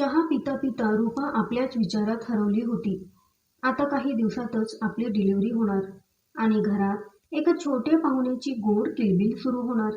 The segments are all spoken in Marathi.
चहा पिता पिता रूपा आपल्याच विचारात हरवली होती. आता काही दिवसातच आपली डिलिव्हरी होणार आणि घरात एका छोट्या पाहुण्याची गोड किलबिल सुरू होणार.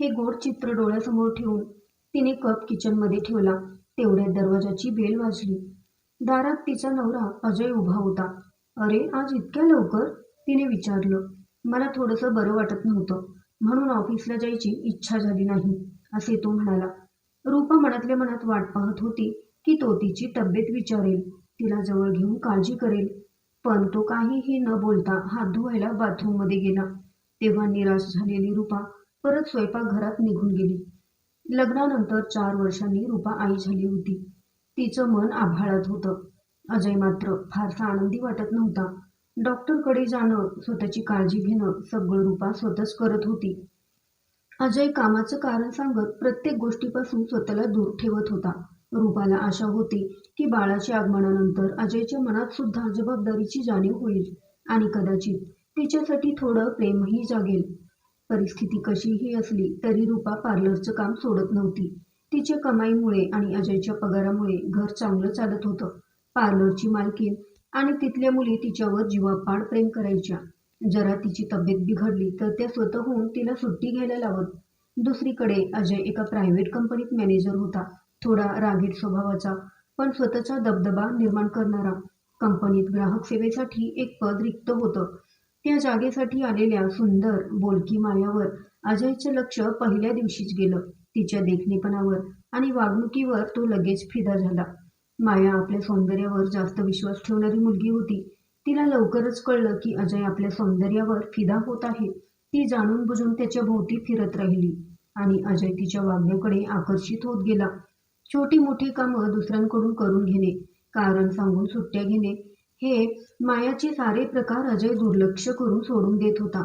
हे गोड चित्र डोळ्यासमोर ठेवून तिने कप किचनमध्ये ठेवला. तेवढ्यात दरवाजाची बेल वाजली. दारात तिचा नवरा अजय उभा होता. अरे आज इतक्या लवकर? तिने विचारलं. मला थोडंसं बरं वाटत नव्हतं. म्हणून ऑफिसला जायची इच्छा झाली नाही असे तो म्हणाला. रूपा मनातले मनात वाट पाहत होती की तो तिची तब्येत विचारेल तिला जवळ घेऊन काळजी करेल. पण तो काहीही न बोलता हात धुवायला बाथरूममध्ये गेला. तेव्हा निराश झालेली रूपा परत स्वयंपाकघरात निघून गेली. लग्नानंतर चार वर्षांनी रूपा आई झाली होती. तिचं मन आभाळात होतं. अजय मात्र फारसा आनंदी वाटत नव्हता. डॉक्टरकडे जाणं स्वतःची काळजी घेणं सगळं रूपा स्वतःच करत होती. अजय कामाचं कारण सांगत प्रत्येक गोष्टीपासून स्वतःला दूर ठेवत होता. रूपाला आशा होती की बाळाच्या आगमनानंतर अजयच्या मनात सुद्धा जबाबदारीची जाणीव होईल आणि कदाचित तिच्यासाठी थोडं प्रेमही जागेल. परिस्थिती कशीही असली तरी रूपा पार्लरचं काम सोडत नव्हती. तिच्या कमाईमुळे आणि अजयच्या पगारामुळे घर चांगलं चालत होतं. पार्लरची मालकीन आणि तिथल्या मुली तिच्यावर जीवापाड प्रेम करायच्या. जरा तिची तब्येत बिघडली तर त्या स्वतःहून तिला सुट्टी घ्यायला लावत. दुसरीकडे अजय एका प्रायव्हेट कंपनीत मॅनेजर होता. थोडा रागीट स्वभावाचा पण स्वतःचा दबदबा निर्माण करणारा. कंपनीत ग्राहक सेवेसाठी एक पद रिक्त होतं. त्या जागेसाठी आलेल्या सुंदर बोलकी मायावर अजयचं लक्ष पहिल्या दिवशीच गेलं तिच्या देखणेपणावर आणि वागणुकीवर तो लगेच फिदा झाला. माया आपल्या सौंदर्यावर जास्त विश्वास ठेवणारी मुलगी होती. तिला लवकरच कळलं की अजय आपल्या सौंदर्यावर फिदा होत आहे. ती जाणून बुजून त्याच्या भोवती फिरत राहिली आणि अजय तिच्या वागण्याकडे आकर्षित होत गेला. छोटी मोठी कामं दुसऱ्यांकडून करून घेणे कारण सांगून सुट्ट्या घेणे हे मायाचे सारे प्रकार अजय दुर्लक्ष करून सोडून देत होता.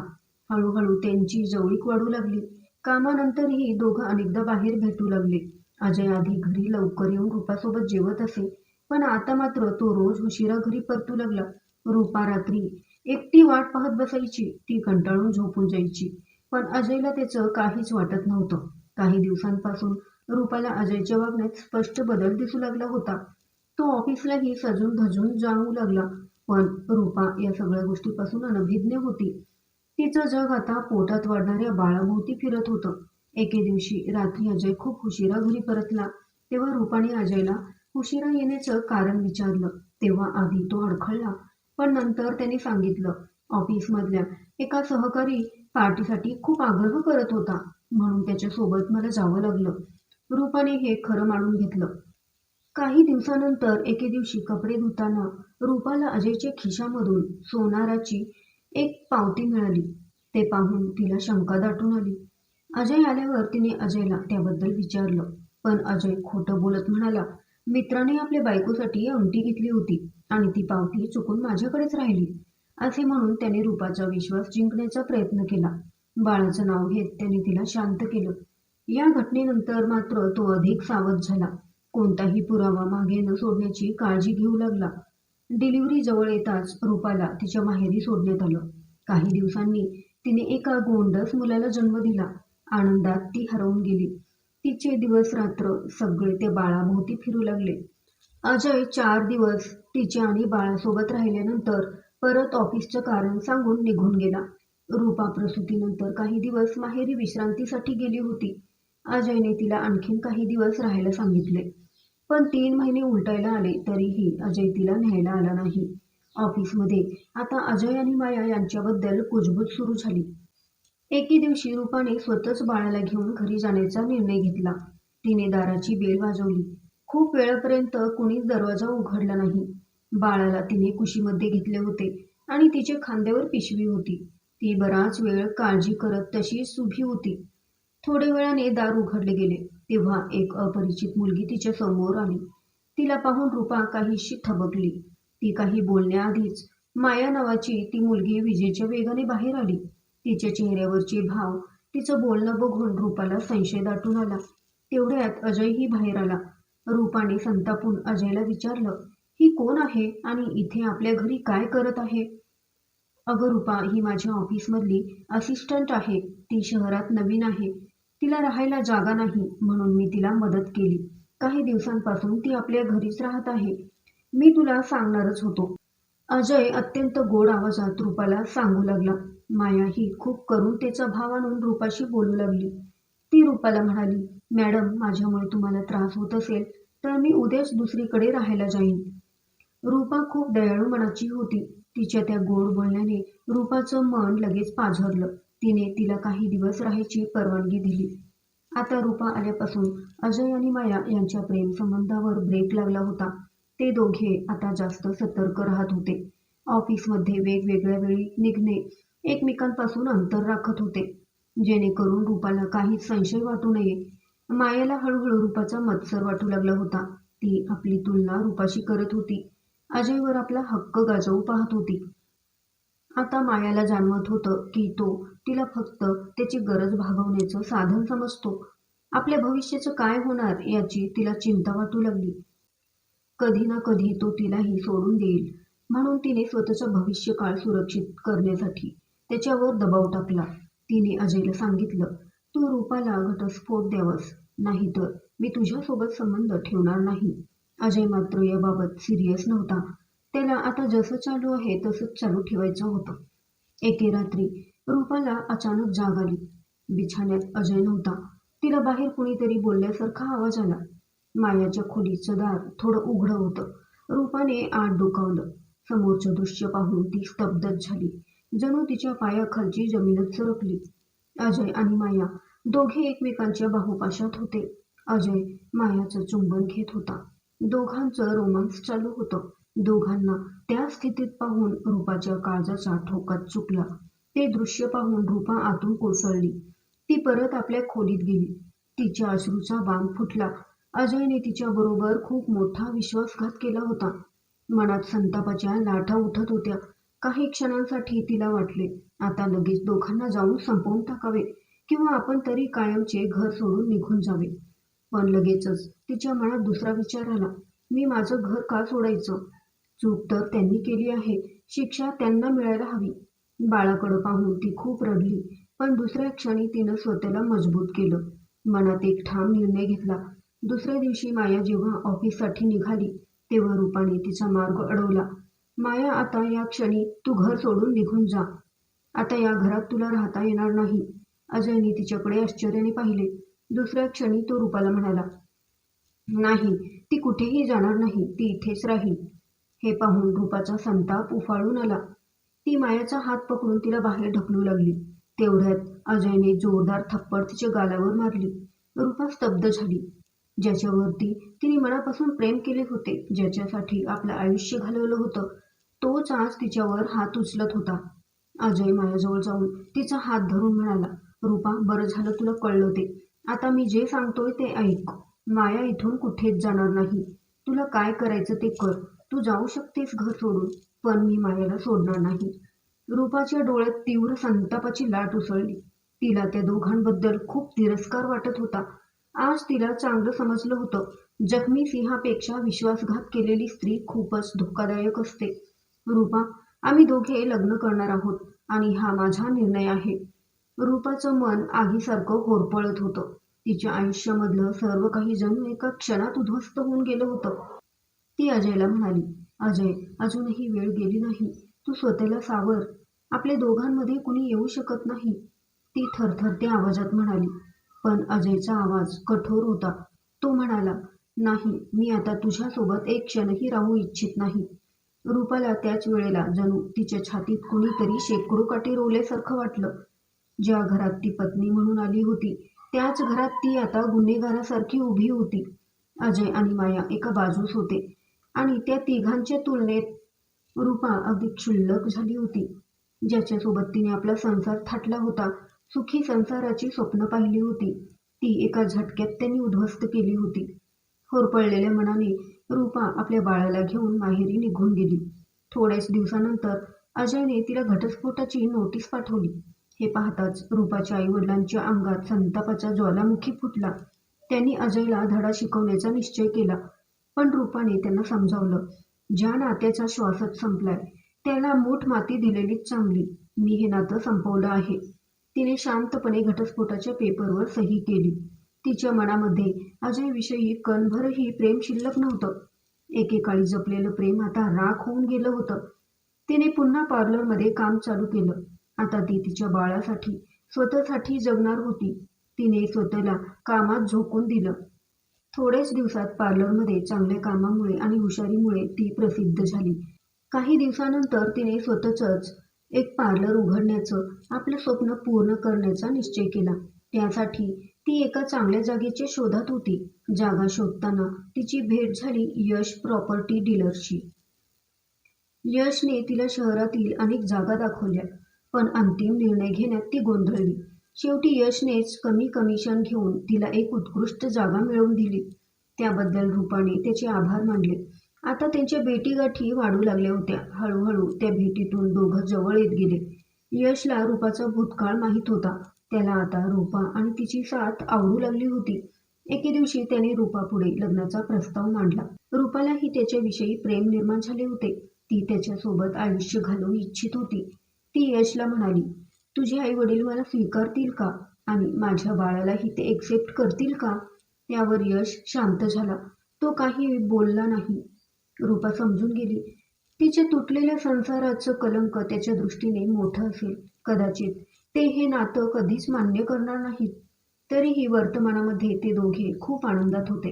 हळूहळू त्यांची जवळीक वाढू लागली. कामानंतरही दोघं अनेकदा बाहेर भेटू लागले. अजय आधी घरी लवकर येऊन रूपासोबत जेवत असे पण आता मात्र तो रोज उशिरा घरी परतू लागला. रूपा रात्री एकटी वाट पाहत बसायची ती कंटाळून झोपून जायची. पण अजयला त्याचं काहीच वाटत नव्हतं. काही दिवसांपासून रूपाला अजयच्या वागण्यात स्पष्ट बदल दिसू लागला होता. तो ऑफिसलाही सजून धजून जाऊ लागला. पण रूपा या सगळ्या गोष्टीपासून अनभिज्ञ होती. तिचं जग आता पोटात वाढणाऱ्या बाळाभोवती फिरत होतं. एके दिवशी रात्री अजय खूप उशिरा घरी परतला. तेव्हा रूपाने अजयला उशिरा येण्याचं कारण विचारलं. तेव्हा आधी तो अडखळला. पण नंतर त्याने सांगितलं ऑफिसमधल्या एका सहकारी पार्टीसाठी खूप आग्रह करत होता. म्हणून त्याच्यासोबत मला जावं लागलं. रूपाने हे खरं मानून घेतलं. काही दिवसानंतर एके दिवशी कपडे धुताना रूपाला अजयच्या खिशामधून सोनाराची एक पावती मिळाली. ते पाहून तिला शंका दाटून आली. अजय आल्यावर तिने अजयला त्याबद्दल विचारलं. पण अजय खोटं बोलत म्हणाला मित्राने आपल्या बायकोसाठी अंगठी घेतली होती. आणि ती पावती चुकून माझ्याकडेच राहिली असे म्हणून त्याने रूपाचा विश्वास जिंकण्याचा प्रयत्न केला. बाळाचं नाव घेत त्याने तिला शांत केलं. या घटनेनंतर मात्र तो अधिक सावध झाला. कोणताही पुरावा मागे न सोडण्याची काळजी घेऊ लागला. डिलिव्हरी जवळ येताच रूपाला तिच्या माहेरी सोडण्यात आलं. काही दिवसांनी तिने एका गोंडस मुलाला जन्म दिला. आनंदात ती हरवून गेली. तिचे दिवस रात्र सगळे ते बाळाभोवती फिरू लागले. अजय चार दिवस तिच्या आणि बाळासोबत राहिल्यानंतर परत ऑफिसचं कारण सांगून निघून गेला. रूपा प्रसूतीनंतर काही दिवस माहेरी विश्रांतीसाठी गेली होती. अजयने तिला आणखीन काही दिवस राहायला सांगितले. पण तीन महिने उलटायला आले तरीही अजय तिला न्यायला आला नाही. ऑफिसमध्ये आता अजय आणि माया यांच्याबद्दल कुजबूज सुरू झाली. एके दिवशी रूपाने स्वतःच बाळाला घेऊन घरी जाण्याचा निर्णय घेतला. तिने दाराची बेल वाजवली. खूप वेळापर्यंत कुणीच दरवाजा उघडला नाही. बाळाला तिने कुशीमध्ये घेतले होते आणि तिच्या खांद्यावर पिशवी होती. ती बराच वेळ काळजी करत तशी सुभी होती. थोडे वेळाने दार उघडले गेले तेव्हा एक अपरिचित मुलगी तिच्या समोर आली. तिला पाहून रूपा काहीशी थबकली. ती काही बोलण्याआधीच माया नावाची ती मुलगी विजेच्या वेगाने बाहेर आली. तिच्या चेहऱ्यावरचे भाव तिचं बोलणं बघून रूपाला संशय दाटून आला. तेवढ्यात अजयही बाहेर आला. रूपाने संतापून अजयला विचारलं ही कोण आहे आणि इथे आपल्या घरी काय करत आहे? अगं रूपा ही माझ्या ऑफिसमधली असिस्टंट आहे. ती शहरात नवीन आहे. तिला राहायला जागा नाही म्हणून मी तिला मदत केली. काही दिवसांपासून ती आपल्या घरीच राहत आहे. मी तुला सांगणारच होतो. अजय अत्यंत गोड आवाजात रूपाला सांगू लागला. माया ही खूप करून त्याचा भाव आणून रूपाशी बोलू लागली. ती रूपाला म्हणाली मॅडम माझ्यामुळे तुम्हाला त्रास होत असेल तर मी उद्याच दुसरीकडे राहायला जाईन. रूपा खूप दयाळू मनाची होती. तिच्या त्या गोड बोलण्याने रूपाचं मन लगेच पाझरलं. तिने तिला काही दिवस राहायची परवानगी दिली. आता रूपा आल्यापासून अजय आणि माया यांच्या प्रेम संबंधावर ब्रेक लागला होता. ते दोघे आता जास्त सतर्क राहत होते. ऑफिसमध्ये वेगवेगळ्या वेळी निघणे एकमेकांपासून अंतर राखत होते. जेणेकरून रूपाला काहीच संशय वाटू नये. मायाला हळूहळू रूपाचा मत्सर वाटू लागला होता. ती आपली तुलना रूपाशी करत होती. अजयवर आपला हक्क गाजवू पाहत होती. आता मायाला जाणवत होतं की तो तिला फक्त त्याची गरज भागवण्याचं साधन समजतो. आपल्या भविष्याचं काय होणार याची तिला चिंता वाटू लागली. कधी ना कधी तो तिलाही सोडून देईल. म्हणून तिने स्वतःचा भविष्यकाळ सुरक्षित करण्यासाठी त्याच्यावर दबाव टाकला. तिने अजयला सांगितलं तू रूपाला घटस्फोट द्यावस. नाहीतर मी तुझ्यासोबत संबंध ठेवणार नाही. अजय मात्र याबाबत सिरियस नव्हता. त्याला आता जसं चालू आहे तसंच चालू ठेवायचं होतं. एके रात्री रूपाला अचानक जाग आली. बिछाण्यात अजय नव्हता. तिला बाहेर कुणीतरी बोलल्यासारखा आवाज आला. मायाच्या खोलीचं दार थोडं उघडं होतं. रूपाने आत डोकावलं. समोरचं दृश्य पाहून ती स्तब्धच झाली. जणू तिच्या पायाखालची जमीनच सरकली. अजय आणि माया दोघे एकमेकांच्या बाहुपाशात होते. अजय मायाचं चुंबन घेत होता. दोघांचं रोमांस चालू होतं. दोघांना त्या स्थितीत पाहून रूपाच्या काळजाचा ठोकात चुकला. ते दृश्य पाहून रूपा आतून कोसळली. ती परत आपल्या खोलीत गेली. तिच्या अश्रूचा बांध फुटला. अजयने तिच्या बरोबर खूप मोठा विश्वासघात केला होता. मनात संतापाच्या लाटा उठत होत्या. काही क्षणांसाठी तिला वाटले आता लगेच दोघांना जाऊन संपवून टाकावे. किंवा आपण तरी कायमचे घर सोडून निघून जावे. पण लगेचच तिच्या मनात दुसरा विचार आला मी माझं घर का सोडायचं? चूक तर त्यांनी केली आहे शिक्षा त्यांना मिळायला हवी. बाळाकडं पाहून ती खूप रडली पण दुसऱ्या क्षणी तिनं स्वतःला मजबूत केलं. मनात एक ठाम निर्णय घेतला. दुसऱ्या दिवशी माया जेव्हा ऑफिससाठी निघाली तेव्हा रूपाने तिचा मार्ग अडवला. माया आता या क्षणी तू घर सोडून निघून जा. आता या घरात तुला राहता येणार नाही. अजयने तिच्याकडे आश्चर्याने पाहिले. दुसऱ्या क्षणी तो रूपाला म्हणाला नाही ती कुठेही जाणार नाही ती इथेच राहील. हे पाहून रूपाचा संताप उफाळून आला. ती मायाचा हात पकडून तिला बाहेर ढकलू लागली. तेवढ्यात अजयने जोरदार थप्पड तिच्या गालावर मारली. रूपा स्तब्ध झाली. ज्याच्यावरती तिने मनापासून प्रेम केले होते ज्याच्यासाठी आपलं आयुष्य घालवलं होतं तोच आज तिच्यावर हात उचलत होता. अजय मायाजवळ जाऊन तिचा हात धरून म्हणाला रूपा बरं झालं तुला कळलं ते. आता मी जे सांगतोय ते ऐक. माया इथून कुठेच जाणार नाही. तुला काय करायचं ते कर. तू जाऊ शकतेस घर सोडून पण मी मायाला सोडणार नाही. रूपाच्या डोळ्यात तीव्र संतापाची लाट उसळली. तिला त्या दोघांबद्दल खूप तिरस्कार वाटत होता. आज तिला चांगलं समजलं होतं. जखमी सिंहापेक्षा विश्वासघात केलेली स्त्री खूपच धोकादायक असते. रूपा आम्ही दोघे लग्न करणार आहोत आणि हा माझा निर्णय आहे. रूपाचं मन आगीसारखं होरपळत होतं. तिच्या आयुष्यामधलं सर्व काही जणू एका क्षणात उद्ध्वस्त होऊन गेलं होतं. ती अजयला म्हणाली अजय अजूनही वेळ गेली नाही. तू स्वतःला सावर. आपल्या दोघांमध्ये कुणी येऊ शकत नाही. ती थरथरत्या आवाजात म्हणाली. पण अजयचा आवाज कठोर होता. तो म्हणाला नाही मी आता तुझ्यासोबत एक क्षणही राहू इच्छित नाही. रूपाला त्याच वेळेला जणू तिच्या छातीत कुणीतरी शेकडो काठी रोवल्यासारखं वाटलं. ज्या घरात ती पत्नी म्हणून आली होती त्याच घरात ती आता गुन्हेगारासारखी उभी होती. अजय आणि माया एका बाजूस होते आणि त्या तिघांच्या तुलनेत रूपा अगदी क्षुल्लक झाली होती. ज्याच्यासोबत तिने आपला संसार थाटला होता सुखी संसाराची स्वप्न पाहिली होती. ती एका झटक्यात त्यांनी उद्ध्वस्त केली होती. होरपळलेल्या मनाने रूपा आपल्या बाळाला घेऊन माहेरी निघून गेली. थोड्याच दिवसानंतर अजयने तिला घटस्फोटाची नोटीस पाठवली. हे पाहताच रूपाच्या आईवडिलांच्या अंगात संतापाचा ज्वालामुखी फुटला. त्यांनी अजयला धडा शिकवण्याचा निश्चय केला पण रूपाने त्यांना समजावलं ज्या नात्याचा श्वासच संपलाय त्याला मूठ माती दिलेलीच चांगली मी हे नातं संपवलं आहे. तिने शांतपणे घटस्फोटाच्या पेपरवर सही केली. तिच्या मनामध्ये अजयविषयी कणभरही प्रेम शिल्लक नव्हतं. एकेकाळी जपलेलं प्रेम आता राख होऊन गेलं होतं. तिने पुन्हा पार्लरमध्ये काम चालू केलं. आता ती तिच्या बाळासाठी स्वतःसाठी जगणार होती. तिने स्वतःला कामात झोकून दिलं. थोड्याच दिवसात पार्लरमध्ये चांगल्या कामामुळे आणि हुशारीमुळे ती प्रसिद्ध झाली. काही दिवसानंतर तिने स्वतःच एक पार्लर उघडण्याचं आपलं स्वप्न पूर्ण करण्याचा निश्चय केला. त्यासाठी ती एका चांगल्या जागेच्या शोधात होती. जागा शोधताना तिची भेट झाली यश प्रॉपर्टी डीलरशी. यशने तिला शहरातील अनेक जागा दाखवल्या. पण अंतिम निर्णय घेण्यात ती गोंधळली. शेवटी यशनेच कमी कमिशन घेऊन तिला एक उत्कृष्ट जागा मिळवून दिली. त्याबद्दल रूपाने त्याचे आभार मानले. आता त्यांच्या भेटीगाठी वाढू लागल्या होत्या. हळूहळू त्या भेटीतून दोघं जवळ येत गेले. यशला रूपाचा भूतकाळ माहीत होता. त्याला आता रूपा आणि तिची साथ आवडू लागली होती. एके दिवशी त्याने रूपापुढे लग्नाचा प्रस्ताव मांडला. रूपालाही त्याच्याविषयी प्रेम निर्माण झाले होते. ती त्याच्यासोबत आयुष्य घालवू इच्छित होती. ती यशला म्हणाली तुझे आई वडील मला स्वीकारतील का? आणि माझ्या बाळालाही ते एक्सेप्ट करतील का? त्यावर यश शांत झाला. तो काही बोलला नाही. रूपा समजून गेली. तिच्या तुटलेल्या संसाराचं कलंक त्याच्या दृष्टीने मोठं असेल. कदाचित ते हे नातं कधीच मान्य करणार नाहीत. तरीही वर्तमानामध्ये ते दोघे खूप आनंदात होते.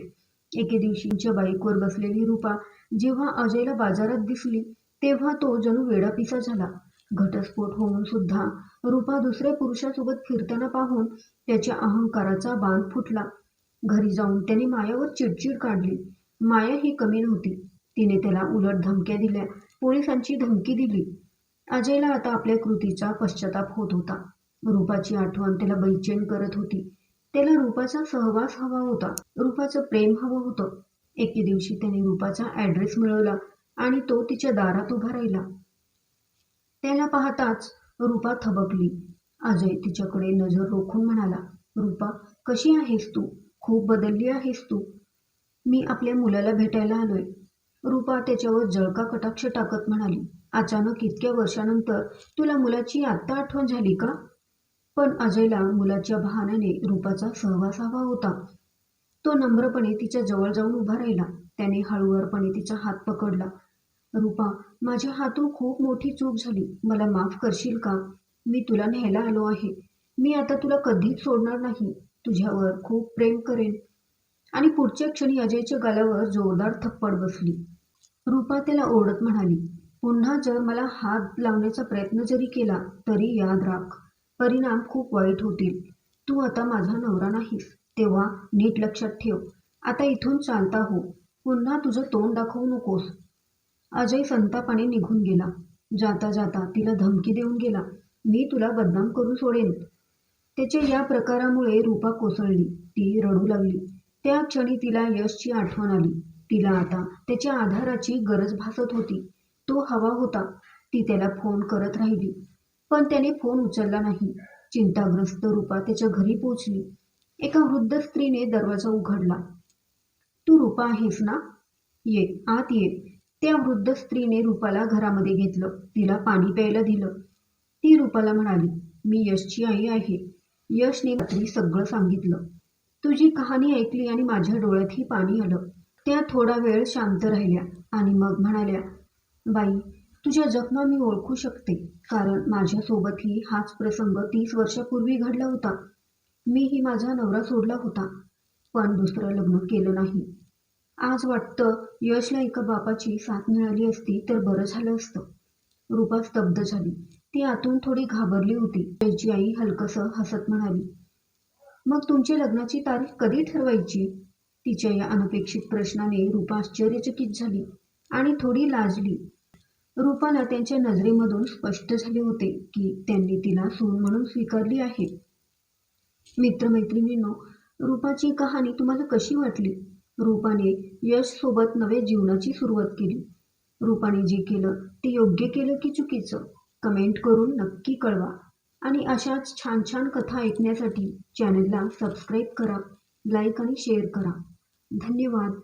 एके दिवशीच्या बाईकवर बसलेली रूपा जेव्हा अजयला बाजारात दिसली तेव्हा तो जणू वेडापिसा झाला. घटस्फोट होऊन सुद्धा रूपा दुसऱ्या पुरुषासोबत फिरताना पाहून त्याच्या अहंकाराचा बांध फुटला. घरी जाऊन त्याने मायावर चिडचिड काढली. माया ही कमी नव्हती. तिने त्याला उलट धमक्या दिल्या. पोलिसांची धमकी दिली. अजयला आता आपल्या कृतीचा पश्चाताप होत होता. रूपाची आठवण त्याला बैचेन करत होती. त्याला रूपाचा सहवास हवा होता. रूपाचं प्रेम हवं होतं. एके दिवशी त्याने रूपाचा ॲड्रेस मिळवला आणि तो तिच्या दारात उभा राहिला. त्याला पाहताच रूपा थबकली. अजय तिच्याकडे नजर रोखून म्हणाला रूपा कशी आहेस तू? खूप बदलली आहेस तू. मी आपल्या मुलाला भेटायला आलोय. रूपा त्याच्यावर जळका कटाक्ष टाकत म्हणाली अचानक इतक्या वर्षानंतर तुला मुलाची आत्ता आठवण झाली का? पण अजयला मुलाच्या बहाण्याने रूपाचा सहवास हवा होता. तो नम्रपणे तिच्या जवळ जाऊन उभा राहिला. त्याने हळूवारपणे तिचा हात पकडला. रूपा माझ्या हातून खूप मोठी चूक झाली. मला माफ करशील का? मी तुला न्यायला आलो आहे. मी आता तुला कधीच सोडणार नाही. तुझ्यावर खूप प्रेम करेन. आणि पुढच्या क्षणी अजयच्या गालावर जोरदार थप्पड बसली. रूपा त्याला ओरडत म्हणाली पुन्हा जर मला हात लावण्याचा प्रयत्न जरी केला तरी याद राख. परिणाम खूप वाईट होतील. तू आता माझा नवरा नाहीस. तेव्हा नीट लक्षात ठेव. आता इथून चालता हो. पुन्हा तुझं तोंड दाखवू नकोस. अजय संतापाने निघून गेला. जाता जाता तिला धमकी देऊन गेला मी तुला बदनाम करून सोडेन. त्याच्या या प्रकारामुळे रूपा कोसळली ती रडू लागली. त्या क्षणी तिला यशची आठवण आली. तिला आता त्याच्या आधाराची गरज भासत होती. तो हवा होता. ती त्याला फोन करत राहिली. पण त्याने फोन उचलला नाही. चिंताग्रस्त रूपा त्याच्या घरी पोचली एका वृद्ध स्त्रीने दरवाजा उघडला. तू रूपा आहेस ना? ये आत ये. त्या वृद्ध स्त्रीने रूपाला घरामध्ये घेतलं. तिला पाणी प्यायला दिलं. ती रूपाला म्हणाली मी यशची आई आहे. यशने रात्री सगळं सांगितलं. तुझी कहाणी ऐकली आणि माझ्या डोळ्यातही पाणी आलं. त्या थोडा वेळ शांत राहिल्या आणि मग म्हणाल्या बाई तुझ्या जखमा मी ओळखू शकते कारण माझ्यासोबतही हाच प्रसंग तीस वर्षापूर्वी घडला होता. मीही माझा नवरा सोडला होता पण दुसरं लग्न केलं नाही. आज वाटतं यशला एका बापाची साथ मिळाली असती तर बरं झालं असतं. रूपा स्तब्ध झाली. ती आतून थोडी घाबरली होती. त्याची आई हलकसं हसत म्हणाली मग तुमची लग्नाची तारीख कधी ठरवायची? तिच्या या अनपेक्षित प्रश्नाने रूपा आश्चर्यचकित झाली आणि थोडी लाजली. रूपाला त्यांच्या नजरेमधून स्पष्ट झाले होते की त्यांनी तिला सून म्हणून स्वीकारली आहे. मित्रमैत्रिणींनो रूपाची कहाणी तुम्हाला कशी वाटली? रूपाने यश सोबत जीवनाची सुरुवात केली. रूपाने जे केलं ते योग्य केलं की चुकीचं कमेंट करून नक्की कळवा. आणि अशाच छान छान कथा ऐकण्यासाठी चॅनलला सबस्क्राईब करा लाईक आणि शेअर करा. धन्यवाद.